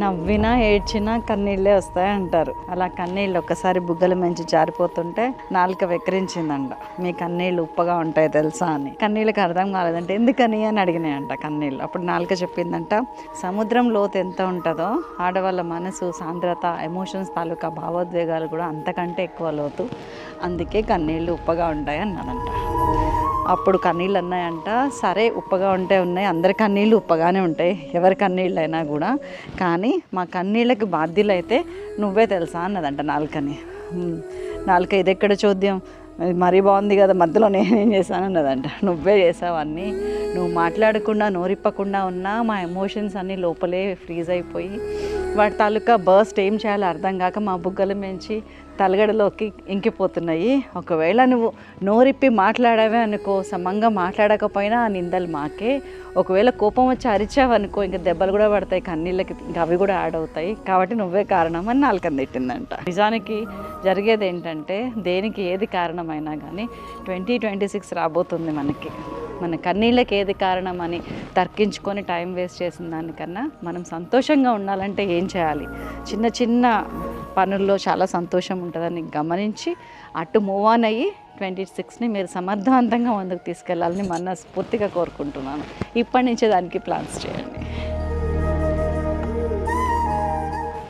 నవ్వినా ఏడ్చినా కన్నీళ్ళే వస్తాయి అంటారు అలా కన్నీళ్ళు ఒక్కసారి బుగ్గల మంచి జారిపోతుంటే నాలుక వెక్కిరించిందంట. మీ కన్నీళ్ళు ఉప్పగా ఉంటాయి తెలుసా అని. కన్నీళ్ళకి అర్థం కాలేదంటే ఎందుకని అని అడిగినాయంట కన్నీళ్ళు. అప్పుడు నాలుక చెప్పిందంట సముద్రం లోతు ఎంత ఉంటుందో ఆడవాళ్ళ మనసు సాంద్రత ఎమోషన్స్ తాలూకా భావోద్వేగాలు కూడా అంతకంటే ఎక్కువ లోతు. అందుకే కన్నీళ్ళు ఉప్పగా ఉంటాయి అన్నదంట అప్పుడు కన్నీళ్ళు అన్నాయంట. సరే ఉప్పగా ఉంటే ఉన్నాయి. అందరి కన్నీళ్ళు ఉప్పగానే ఉంటాయి. ఎవరి కన్నీళ్ళు అయినా కూడా. కానీ మా కన్నీళ్ళకి బాధ్యులైతే నువ్వే తెలుసా అన్నదంట నాలుకని. నాలుక ఇది ఎక్కడ చూద్దాం? మరీ బాగుంది కదా మధ్యలో నేనేం చేశాను అన్నదంట. నువ్వే చేసావన్నీ నువ్వు మాట్లాడకుండా నోరిప్పకుండా ఉన్నా మా ఎమోషన్స్ అన్నీ లోపలే ఫ్రీజ్ అయిపోయి వాటి తాలూకా బర్స్ట్ ఏం చేయాలో అర్థం కాక మా బుగ్గలు మించి తలగడలోకి ఇంకిపోతున్నాయి. ఒకవేళ నువ్వు నోరిప్పి మాట్లాడావే అనుకో సమంగా మాట్లాడకపోయినా ఆ నిందలు మాకే. ఒకవేళ కోపం వచ్చి అరిచావనుకో ఇంకా దెబ్బలు కూడా పడతాయి కన్నీళ్ళకి ఇంకా అవి కూడా యాడ్ అవుతాయి. కాబట్టి నువ్వే కారణం అని నాలుకని తిట్టిందంట. నిజానికి జరిగేది ఏంటంటే దేనికి ఏది కారణమైనా కానీ ట్వంటీ ట్వంటీ సిక్స్ రాబోతుంది మనకి. మన కన్నీళ్ళకి ఏది కారణం అని తర్కించుకొని టైం వేస్ట్ చేసిన దానికన్నా మనం సంతోషంగా ఉండాలంటే ఏం చేయాలి? చిన్న చిన్న పనుల్లో చాలా సంతోషం ఉంటుందని గమనించి అటు మూవ్ ఆన్ అయ్యి ట్వంటీ సిక్స్ని మీరు సమర్థవంతంగా ముందుకు తీసుకెళ్ళాలని మనస్ఫూర్తిగా కోరుకుంటున్నాను. ఇప్పటి నుంచే దానికి ప్లాన్స్ చేయండి.